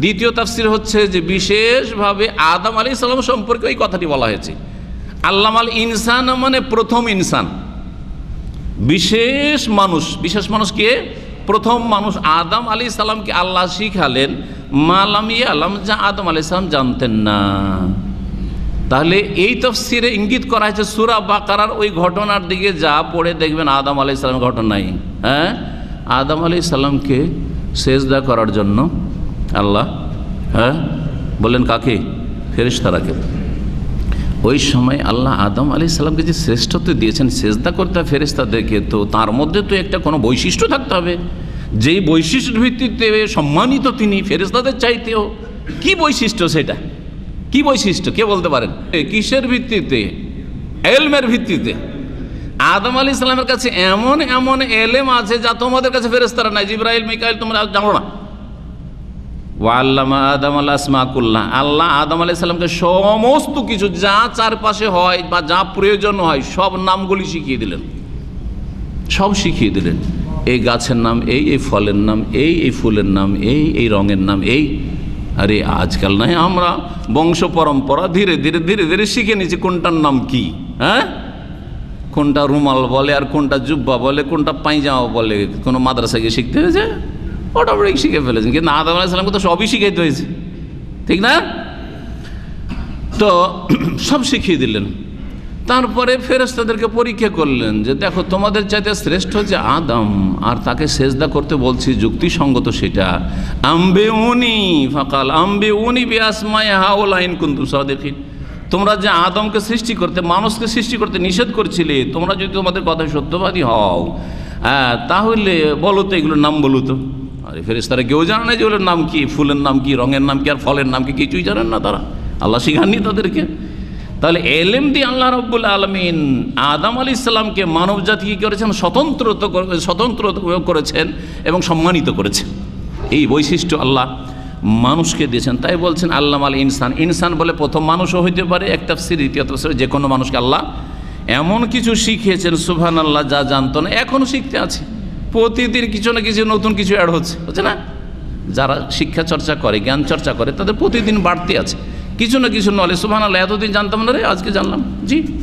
দ্বিতীয় তাফসির হচ্ছে যে বিশেষভাবে আদম আলী সাল্লাম সম্পর্কে ওই কথাটি বলা হয়েছে। আল্লাম আল ইনসান মানে প্রথম ইনসান। বিশেষ মানুষ বিশেষ মানুষ কে? প্রথম মানুষ আদম আলী সালামকে আল্লাহ শিখালেন মালাম ইয়ে আলাম যা আদম আলী সালাম জানতেন না। তাহলে এই তফসিরে ইঙ্গিত করা হয়েছে সুরা বাকারার ওই ঘটনার দিকে যা পড়ে দেখবেন আদম আলি সাল্লামের ঘটনাই হ্যাঁ? আদম আলি সাল্লামকে সেজদা করার জন্য আল্লাহ হ্যাঁ? বললেন, কাকে? ফেরিস্তারাকে ওই সময় আল্লাহ আদম আলি সাল্লামকে যে শ্রেষ্ঠত্ব দিয়েছেন সেজদা করতে হবে ফেরেস্তাদেরকে তো তার মধ্যে তো একটা কোনো বৈশিষ্ট্য থাকতে হবে। যেই বৈশিষ্ট্যের ভিত্তিতে সম্মানিত তিনি ফেরেস্তাদের চাইতেও, কি বৈশিষ্ট্য সেটা? কি বৈশিষ্ট্য? কে বলতে পারেন? কিসের ভিত্তিতে? এলমের ভিত্তিতে। আদম আলী ইসলামের কাছে এমন এমন এলেম আছে যা তোমাদের কাছে ফেরেস্তারা নাই। জিব্রাইল, মিকাইল, তোমরা জানো না। ওয়াল্লামা আদম আল্লাহ আসমাকুল্লাহ আল্লাহ আদম আলাহ সাল্লামকে সমস্ত কিছু যা চারপাশে হয় বা যা প্রয়োজন হয়, সব নামগুলি শিখিয়ে দিলেন। সব শিখিয়ে দিলেন। এই গাছের নাম, এই এই ফলের নাম, এই এই ফুলের নাম, এই এই রঙের নাম, এই। আরে আজকাল নয় আমরা বংশ পরম্পরা, ধীরে ধীরে ধীরে ধীরে শিখে নিয়েছি কোনটার নাম কি হ্যাঁ? কোনটা রুমাল বলে আর কোনটা জুব্বা বলে, কোনটা পাইজামা বলে, কোনো মাদ্রাসায় গিয়ে শিখতে হয়েছে? অটোমেটিক শিখে ফেলেছেন কিন্তু আদম আলাইসালামকে তো সবই শিখাইতে হয়েছে। ঠিক না? তো সব শিখিয়ে দিলেন। তারপরে ফেরেস্তাদেরকে পরীক্ষা করলেন যে, দেখো, তোমাদের চাইতে শ্রেষ্ঠ যে আদম, আর তাকে সেজদা করতে বলছি, যুক্তিসঙ্গত সেটা। আম্বে উনি ফাকাল আম্বে উনি বিয়াসমায় হাওলাইন কুন্তু দেখি তোমরা যে আদমকে সৃষ্টি করতে, মানুষকে সৃষ্টি করতে নিষেধ করছিলে, তোমরা যদি তোমাদের কথা সত্যবাদী হও হ্যাঁ তাহলে বলো তো এগুলোর নাম বলো তো। আরে ফেরেস্তারা কেউ জানে না যে ওগুলোর নাম কি, ফুলের নাম কি, রঙের নাম কি, আর ফলের নাম কি, কিছুই জানেন না তারা। আল্লাহ শিখাননি তাদেরকে। তাহলে এলেম দিয়ে আল্লাহ রব্বুল আলমিন আদাম আলী ইসলামকে মানব জাতি কী করেছেন? স্বতন্ত্র স্বতন্ত্র করেছেন এবং সম্মানিত করেছেন। এই বৈশিষ্ট্য আল্লাহ মানুষকে দিয়েছেন। তাই বলছেন আল্লাহ আল ইনসান। ইনসান বলে প্রথম মানুষও হইতে পারে একটা তফসির, দ্বিতীয় যে কোনো মানুষকে আল্লাহ এমন কিছু শিখিয়েছেন সুবহান আল্লাহ যা জানতো না এখনও শিখতে আছে। প্রতিদিন কিছু না কিছু নতুন কিছু অ্যাড হচ্ছে হচ্ছে না? যারা শিক্ষা চর্চা করে, জ্ঞান চর্চা করে, তাদের প্রতিদিন বাড়তি আছে। কিছু না কিছু নলেজ সুবহান আল্লাহ এতদিন জানতাম না রে, আজকে জানলাম। জি।